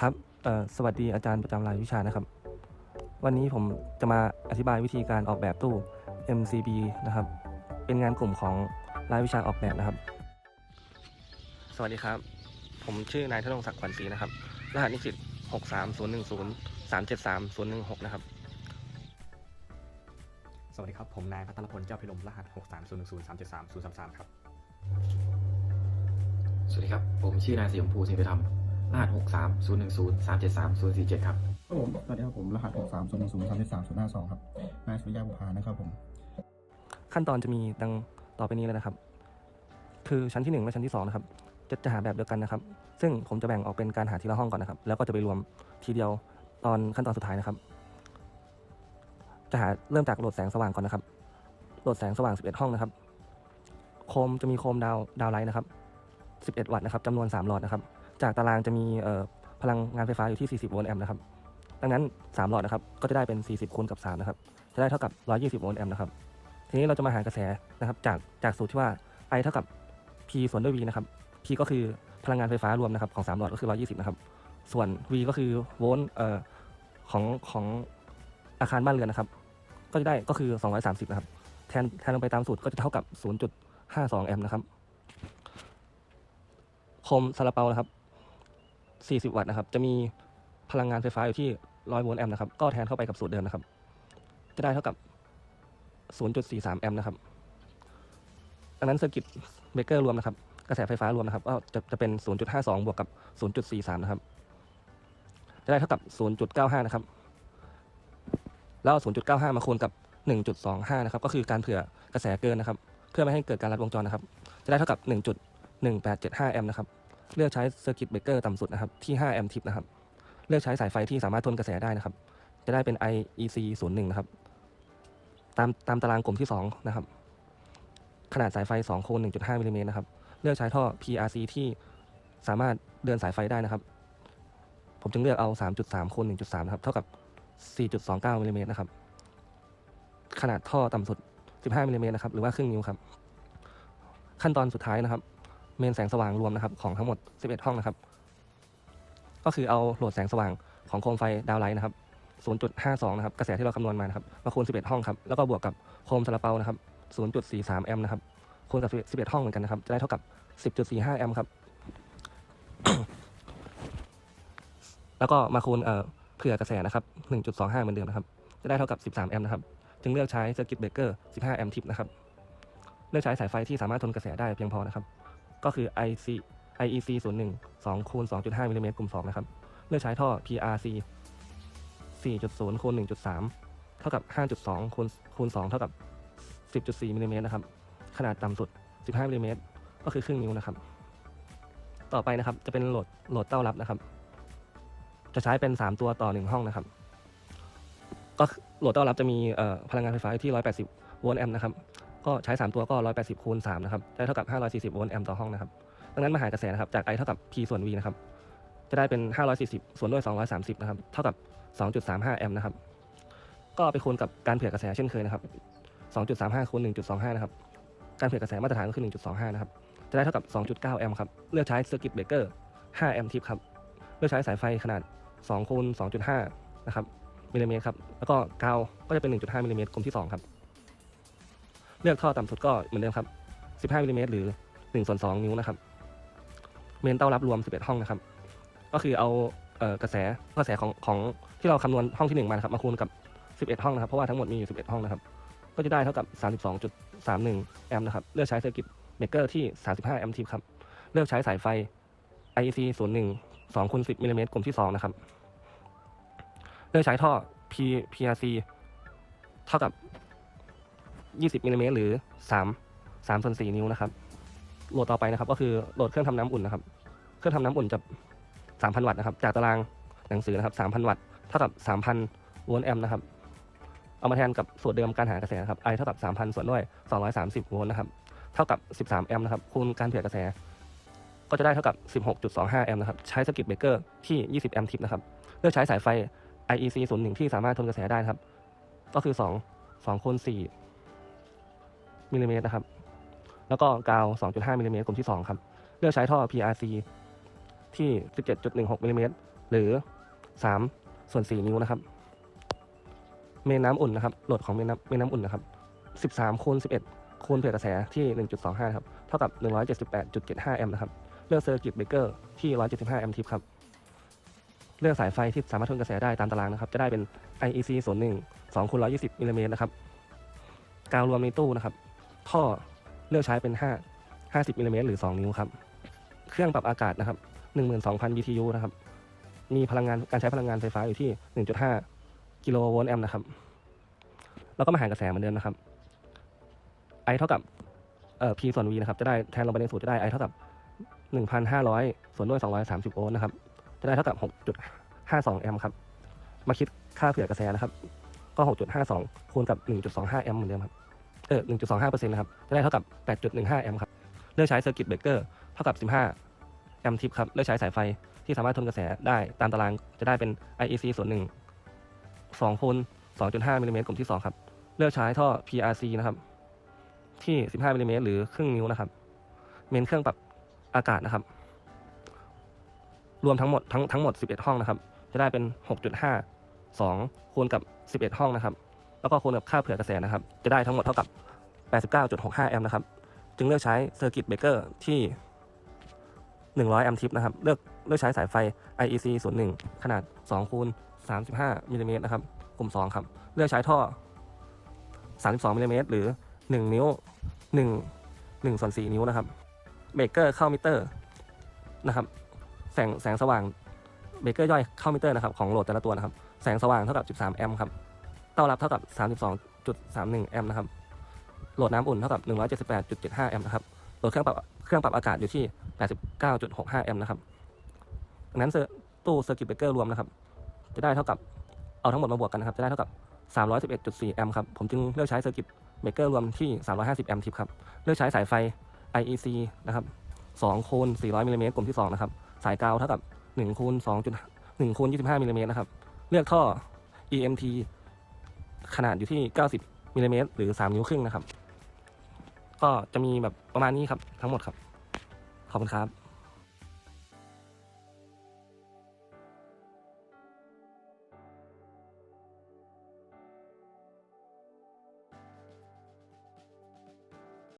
ครับเอ่อสวัสดีอาจารย์ประจำรายวิชานะครับ วันนี้ผมจะมาอธิบายวิธีการออกแบบตู้ MCB นะครับ เป็นงานกลุ่มของรายวิชาออกแบบนะครับ สวัสดีครับ ผมชื่อนายธนงศักดิ์ขวัญศรีนะครับ รหัสนิสิต63010 373 016 นะครับ สวัสดีครับ ผมนายพัทรพลเจ้าพิรมรหัส 6 3 0 1 0 3 7 3 0 3 3 ครับ สวัสดีครับ ผมชื่อนายสีชมพูสิงห์ธรรม รหัส6 3 0 1 0 3 7 3 0 4 7 ครับครับผมสวัสดีครับผมรหัส 6 3 0 1 0 3 3 0 5 2 ครับนายสุริยาบุภานะครับผม ขั้นตอนจะมีดังต่อไปนี้เลยนะครับ คือชั้นที่ 1 และชั้นที่ 2 นะครับ จะจะหาแบบเดียวกันนะครับ ซึ่งผมจะแบ่งออกเป็นการหาทีละห้องก่อนนะครับ แล้วก็จะไปรวมทีเดียวตอนขั้นตอนสุดท้ายนะครับ จะหาเริ่มจากโหลดแสงสว่างก่อนนะครับ โหลดแสงสว่าง 11 ห้องนะครับ โคมจะมีโคมดาวดาวไลท์นะครับ 11 วัตต์นะครับจำนวน 3 หลอดนะครับ จากตารางจะมีพลังงานไฟฟ้าอยู่ที่ 40 โวลต์แอมป์นะครับ ดังนั้น 3 หลอดนะครับ ก็จะได้เป็น 40คูณกับ 3 นะครับ จะได้เท่ากับ 120 โวลต์แอมป์นะครับ ทีนี้เราจะมาหากระแสนะครับ จาก จากสูตรที่ว่า I เท่ากับ P ส่วนด้วย V นะครับ P ก็คือพลังงานไฟฟ้ารวมนะครับของ 3 หลอดก็คือ 120 นะครับ ส่วน V ก็คือโวลต์ของของอาคารบ้านเรือนนะครับ ก็จะได้ก็คือ 230 นะครับ แทนแทนลงไปตามสูตรก็จะเท่ากับ 0.52 แอมป์นะครับ คมซาลาเปานะครับ 40 วัตต์นะครับ จะมีพลังงานไฟฟ้าอยู่ที่ 100 โวลต์แอมป์นะครับ ก็แทนเข้าไปกับสูตรเดิมนะครับ จะได้เท่ากับ 0.43 แอมป์นะครับดังนั้นเซอร์กิตเบเกอร์รวมนะครับ กระแสไฟฟ้ารวมนะครับ ก็จะจะเป็น 0.52 บวกกับ 0.43 นะครับ จะได้เท่ากับ 0.95 นะครับ แล้วเอา0.95 มาคูณกับ 1.25 นะครับ ก็คือการเผื่อกระแสเกินนะครับ เพื่อไม่ให้เกิดการรัดวงจรนะครับ จะได้เท่ากับ 1.1875 แอมป์นะครับ เลือกใช้เซอร์กิตเบรกเกอร์ต่ำสุดนะครับที่ 5 แอมป์ทิปนะครับ เลือกใช้สายไฟที่สามารถทนกระแสได้นะครับ จะได้เป็น IEC 01นะครับ ตามตามตารางกลุ่มที่ 2 นะครับ ขนาดสายไฟ2โคูณ1.5มิลลิเมตรนะครับ เลือกใช้ท่อ PRC ที่สามารถเดินสายไฟได้นะครับ ผมจึงเลือกเอา 3.3โคูณ1.3นะครับ เท่ากับ 4.29มิลลิเมตรนะครับ ขนาดท่อต่ำสุด 15มิลลิเมตรนะครับ หรือว่าครึ่งนิ้วครับ ขั้นตอนสุดท้ายนะครับ เมนแสงสว่างรวมนะครับของทั้งหมด 11 ห้องนะครับ ก็คือเอาโหลดแสงสว่างของโคมไฟดาวไลท์นะครับ 0.52 นะครับกระแสที่เราคำนวณมานะครับมาคูณ 11 ห้องครับแล้วก็บวกกับโคมซาลาเปานะครับ 0.43 แอมป์นะครับคูณกับ 11 ห้องเหมือนกันนะครับจะได้เท่ากับ 10.45 แอมป์ครับ แล้วก็มาคูณเอ่อเผื่อกระแสนะครับ 1.25 เหมือนเดิมนะครับ จะได้เท่ากับ 13 แอมป์นะครับจึงเลือกใช้เซอร์กิตเบรกเกอร์ 15 แอมป์ทิปนะครับ เลือกใช้สายไฟที่สามารถทนกระแสได้เพียงพอนะครับ ก็คือ IC IEC 01 2คูณ2.5มิลลิเมตรกลุ่ม 2 นะครับ เลือกใช้ท่อ PRC 4.0คูณ1.3 เท่ากับ 5.2คูณคูณ 2 เท่ากับ 10.4มิลลิเมตรนะครับ ขนาดต่ำสุด 15มิลลิเมตรก็คือครึ่งนิ้วนะครับ ต่อไปนะครับจะเป็นโหลดโหลดเต้ารับนะครับ จะใช้เป็น 3 ตัวต่อ 1 ห้องนะครับ ก็โหลดเต้ารับจะมีพลังงานไฟฟ้าอยู่ที่ 180 โวลต์แอมป์นะครับ ก็ใช้ 3 ตัวก็ 180คูณ3นะครับได้เท่ากับ 540โวลต์แอมป์ต่อห้องนะครับดังนั้นมาหากระแสนะครับจาก I เท่ากับ P ส่วน V นะครับจะได้เป็น 540 ส่วนด้วย 230นะครับเท่ากับ 2.35แอมป์นะครับก็ไปคูณกับการเผื่อกระแสเช่นเคยนะครับ 2.35คูณ1.25นะครับการเผื่อกระแสมาตรฐานก็คือ 1.25นะครับจะได้เท่ากับ 2.9แอมป์ครับเลือกใช้เซอร์กิตเบรกเกอร์5แอมป์ทิปครับเลือกใช้สายไฟขนาด2คูณ2.5นะครับมิลลิเมตรครับแล้วก็กาวก็จะเป็น 1.5มิลลิเมตรกลมที่2ครับ เลือกท่อต่ำสุดก็เหมือนเดิมครับ 15มิลลิเมตรหรือ1ส่วน2นิ้วนะครับ เมนเต้ารับรวม 11 ห้องนะครับ ก็คือเอากระแสกระแสของของที่เราคำนวณห้องที่ 1 มาครับมาคูณกับ 11 ห้องนะครับ เพราะว่าทั้งหมดมีอยู่ 11 ห้องนะครับ ก็จะได้เท่ากับ 32.31 แอมป์นะครับ เลือกใช้เซอร์กิตเบรกเกอร์ที่ 35 แอมป์ทิปครับ เลือกใช้สายไฟ IEC 01 2คูณ10มิลลิเมตรกลุ่มที่ 2 นะครับ เลือกใช้ท่อ P PRC เท่ากับ 20มิลลิเมตรหรือ3 3ส่วน4นิ้วนะครับโหลดต่อไปนะครับ ก็คือโหลดเครื่องทำน้ำอุ่นนะครับ เครื่องทำน้ำอุ่นจะ 3,000 วัตต์นะครับ จากตารางหนังสือนะครับ 3,000 วัตต์เท่ากับ 3,000 โวลต์แอมป์นะครับ เอามาแทนกับสูตรเดิมการหากระแสนะครับ I เท่ากับ 3,000 ส่วนด้วย 230 โวลต์นะครับ เท่ากับ 13 แอมป์นะครับ คูณการเผื่อกระแส ก็จะได้เท่ากับ 16.25 แอมป์นะครับ ใช้สกิตเบรกเกอร์ที่ 20 แอมป์ทิปนะครับ เลือกใช้สายไฟ IEC 01ที่สามารถทนกระแสได้นะครับ ก็คือ 2 2คูณ4 มิลลิเมตรนะครับ แล้วก็กาว 2.5มิลลิเมตรกลุ่มที่ 2 ครับ เลือกใช้ท่อ PRC ที่ 17.16มิลลิเมตรหรือ 3 ส่วน 4 นิ้วนะครับ เมนน้ำอุ่นนะครับโหลดของเมนน้ำเมนน้ำอุ่นนะครับ 13คูณ11คูณเผื่อกระแสที่ 1.25 ครับ เท่ากับ 178.75 แอมป์นะครับ เลือกเซอร์กิตเบรกเกอร์ที่ 175 แอมป์ทิปครับ เลือกสายไฟที่สามารถทนกระแสได้ตามตารางนะครับ จะได้เป็น IEC 01 2คูณ120มิลลิเมตรนะครับ กาวรวมในตู้นะครับ ท่อเลือกใช้เป็น 5 50มิลลิเมตรหรือ 2 นิ้วครับ เครื่องปรับอากาศนะครับ 12,000 BTU นะครับ มีพลังงานการใช้พลังงานไฟฟ้าอยู่ที่ 1.5 กิโลโวลต์แอมป์นะครับ แล้วก็มาหารกระแสเหมือนเดิมนะครับ I เท่ากับเอ่อ P ส่วน V นะครับ จะได้แทนลงไปในสูตรจะได้ I เท่ากับ 1,500 ส่วนด้วย 230 โวลต์นะครับ จะได้เท่ากับ 6.52 แอมป์ครับ มาคิดค่าเผื่อกระแสนะครับ ก็ 6.52 คูณกับ 1.25 แอมป์เหมือนเดิมครับ ออ1.25เปอร์เซ็นต์นะครับ จะได้เท่ากับ 8.15 แอมป์ครับ เลือกใช้เซอร์กิตเบรกเกอร์เท่ากับ 15 แอมป์ทิปครับ เลือกใช้สายไฟที่สามารถทนกระแสได้ตามตารางจะได้เป็น IEC ส่วนหนึ่ง2คูณ2.5มิลลิเมตรกลุ่มที่ 2 ครับ เลือกใช้ท่อ PRC นะครับ ที่ 15มิลลิเมตรหรือครึ่งนิ้วนะครับ เมนเครื่องปรับอากาศนะครับ รวมทั้งหมดทั้งทั้งหมด 11 ห้องนะครับ จะได้เป็น 6.5 2คูณกับ 11 ห้องนะครับ แล้วก็คูณกับค่าเผื่อกระแสนะครับ จะได้ทั้งหมดเท่ากับ 89.65 แอมป์นะครับ จึงเลือกใช้เซอร์กิตเบรกเกอร์ที่ 100 แอมป์ทิปนะครับ เลือกเลือกใช้สายไฟ IEC 01 ขนาด2คูณ35มิลลิเมตรนะครับ กลุ่ม 2 ครับ เลือกใช้ท่อ 32มิลลิเมตรหรือ 1 นิ้ว 1 1ส่วน4นิ้วนะครับ เบรกเกอร์เข้ามิเตอร์นะครับ แสงแสงสว่าง เบรกเกอร์ย่อยเข้ามิเตอร์นะครับของโหลดแต่ละตัวนะครับ แสงสว่างเท่ากับ 13 แอมป์ครับ เต้ารับเท่ากับ 32.31 แอมป์นะครับ โหลดน้ำอุ่นเท่ากับ 178.75 แอมป์นะครับ โหลดเครื่องปรับเครื่องปรับอากาศอยู่ที่ 89.65 แอมป์นะครับดังนั้นตู้เซอร์กิตเบรกเกอร์รวมนะครับ จะได้เท่ากับ เอาทั้งหมดมาบวกกันนะครับ จะได้เท่ากับ 311.4 แอมป์ครับ ผมจึงเลือกใช้เซอร์กิตเบรกเกอร์รวมที่ 350 แอมป์ทิปครับ เลือกใช้สายไฟ IEC นะครับ2คูณ400มิลลิเมตรกลุ่มที่ 2 นะครับ สายกาวเท่ากับ1คูณ2.1คูณ25มิลลิเมตรนะครับ เลือกท่อ EMT ขนาดอยู่ที่ 90มิลลิเมตรหรือ 3 นิ้วครึ่งนะครับ ก็จะมีแบบประมาณนี้ครับทั้งหมดครับ ขอบคุณครับ